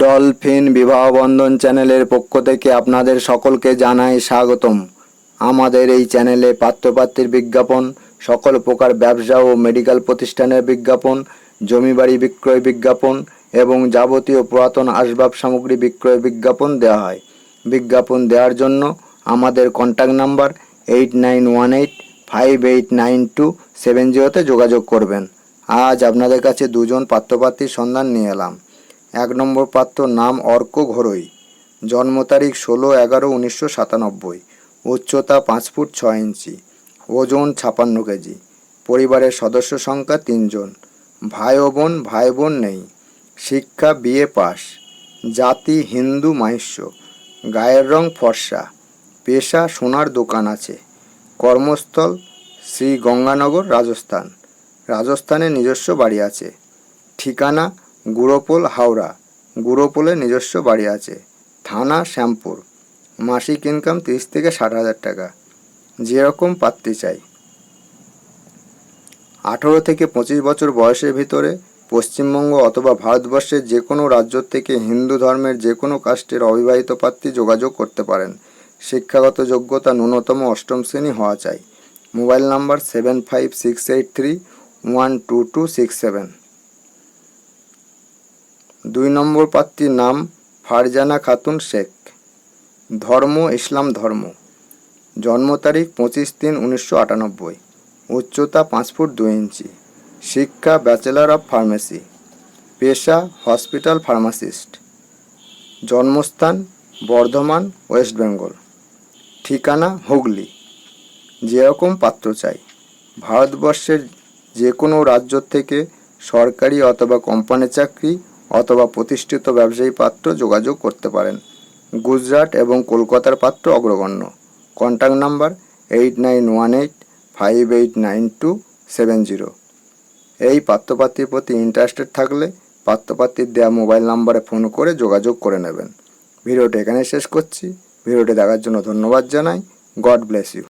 Dolphin বিবাহ বন্ধন চ্যানেলের পক্ষ থেকে আপনাদের সকলকে জানাই স্বাগতম। আমাদের এই চ্যানেলে পাত্রপাত্রীর বিজ্ঞাপন, সকল প্রকার ব্যবসা ও মেডিকেল প্রতিষ্ঠানের বিজ্ঞাপন জমি বাড়ি বিক্রয় বিজ্ঞাপন এবং যাবতীয় পুরাতন আসবাব সামগ্রী বিক্রয় বিজ্ঞাপন দেওয়া হয়। বিজ্ঞাপন দেওয়ার জন্য আমাদের contact number eight nine one eight five eight nine two seven জিরোতে যোগাযোগ করবেন। আজ আপনাদের কাছে দুজন পাত্রপাত্রীর সন্ধান নিয়ে এলাম। এক নম্বর পাত্র নাম অর্ক ঘরোই। জন্ম তারিখ ষোলো এগারো উনিশশো সাতানব্বই। উচ্চতা পাঁচ ফুট ছ ইঞ্চি। ওজন ছাপান্ন কেজি। পরিবারের সদস্য সংখ্যা তিনজন। ভাই ও বোন, ভাই বোন নেই। শিক্ষা বিএ পাস। জাতি হিন্দু মাহিষ্য। গায়ের রং ফর্সা। পেশা সোনার দোকান আছে। কর্মস্থল শ্রী গঙ্গানগর রাজস্থান। রাজস্থানে নিজস্ব বাড়ি আছে। ঠিকানা গুড়োপোল হাওড়া। গুড়োপোলে নিজস্ব বাড়ি আছে। থানা, শ্যামপুর। মাসিক ইনকাম তিরিশ থেকে ষাট হাজার টাকা। যেরকম পাত্রী চাই। আঠেরো থেকে পঁচিশ বছর বয়সের ভিতরে পশ্চিমবঙ্গ অথবা ভারতবর্ষের যে কোনো রাজ্য থেকে হিন্দু ধর্মের যে কোনো কাস্টের অবিবাহিত প্রার্থী যোগাযোগ করতে পারেন। শিক্ষাগত যোগ্যতা ন্যূনতম অষ্টম শ্রেণি হওয়া চাই। Mobile number seven five six eight three one two two six seven. দুই নম্বর প্রার্থীর নাম ফারজানা খাতুন শেখ। ধর্ম, ইসলাম ধর্ম। জন্ম তারিখ পঁচিশ তিন উনিশশো আটানব্বই। উচ্চতা পাঁচ ফুট দুই ইঞ্চি। শিক্ষা, ব্যাচেলর অফ ফার্মেসি। পেশা, হসপিটাল ফার্মাসিস্ট। জন্মস্থান, বর্ধমান, ওয়েস্ট বেঙ্গল। ঠিকানা, হুগলি। যেরকম পাত্র চাই। ভারতবর্ষের যে কোনো রাজ্য থেকে সরকারি অথবা কোম্পানি চাকরি অথবা প্রতিষ্ঠিত ব্যবসায়ী পাত্র যোগাযোগ করতে পারেন। গুজরাট এবং কলকাতার পাত্র অগ্রগণ্য। Contact number eight nine one eight five eight nine two seven zero. এই পাত্রপাত্রীর প্রতি ইন্টারেস্টেড থাকলে পাত্রপাত্রীর দেওয়া মোবাইল নাম্বারে ফোন করে যোগাযোগ করে নেবেন। ভিডিওটি এখানে শেষ করছি। ভিডিওটি দেখার জন্য ধন্যবাদ জানাই। God bless you.